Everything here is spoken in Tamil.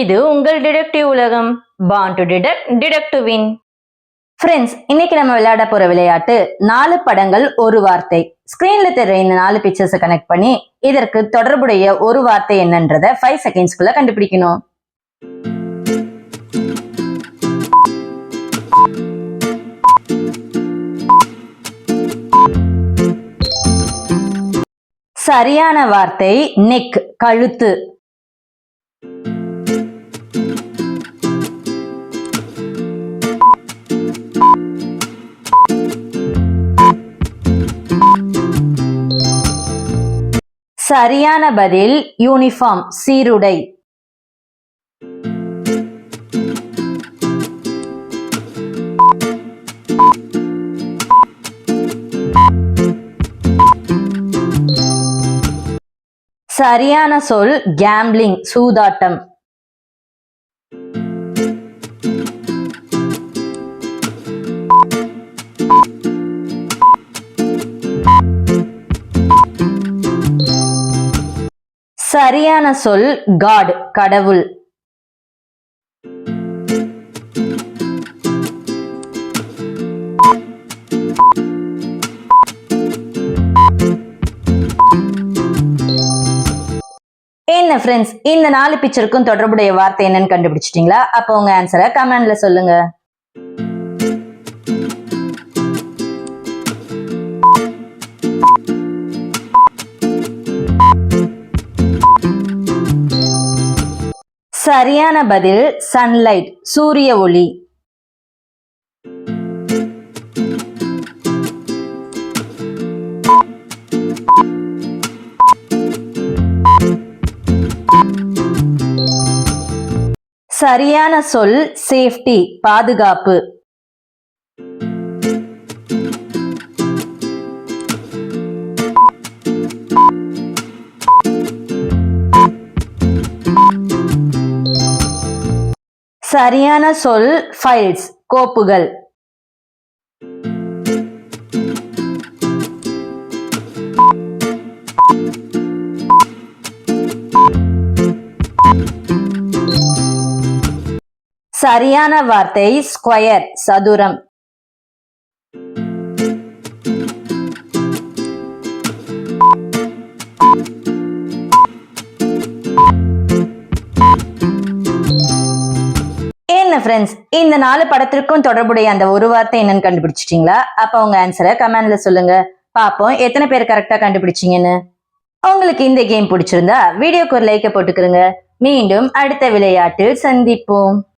இது உங்கள் டிடெக்டிவ் உலகம். Born to detect detect win friends இன்னைக்கு நம்ம விளையாட போற விளையாட்டு நாலு படங்கள் ஒரு வார்த்தை. ஸ்கிரீன்ல தெரிய இந்த நாலு பிக்சர்ஸை கனெக்ட் பண்ணி இதற்கு தொடர்புடைய ஒரு வார்த்தை என்னன்றத ஃபைவ் செகண்ட்ஸ்க்குள்ள கண்டுபிடிக்கணும். சரியான வார்த்தை நெக் கழுத்து. சரியான பதில் யூனிஃபார்ம் சீருடை. சரியான சொல் கேம்பிளிங் சூதாட்டம். சரியான சொல் காட் கடவுள். என்ன ஃப்ரெண்ட்ஸ் இந்த நாலு பிக்சருக்கும் தொடர்புடைய வார்த்தை என்னன்னு கண்டுபிடிச்சிட்டீங்களா? அப்போ உங்க ஆன்சரை கமெண்ட்ல சொல்லுங்க. சரியான பதில் சன்லைட் சூரிய ஒளி. சரியான சொல் சேஃப்டி பாதுகாப்பு. சரியான சொல் ஃபைல்ஸ் கோப்புகள். சரியான வார்த்தை ஸ்கொயர் சதுரம். ஃப்ரெண்ட்ஸ் இந்த நாலு படத்திற்கும் தொடர்புடைய அந்த ஒரு வார்த்தை என்னன்னு கண்டுபிடிச்சிட்டீங்களா? அப்ப உங்க ஆன்சரை கமெண்ட்ல சொல்லுங்க. பாப்போம் எத்தனை பேர் கரெக்டா கண்டுபிடிச்சீங்கன்னு. உங்களுக்கு இந்த கேம் பிடிச்சிருந்தா வீடியோக்கு ஒரு லைக்கை போட்டுக்கிறங்க மீண்டும் அடுத்த விளையாட்டில் சந்திப்போம்.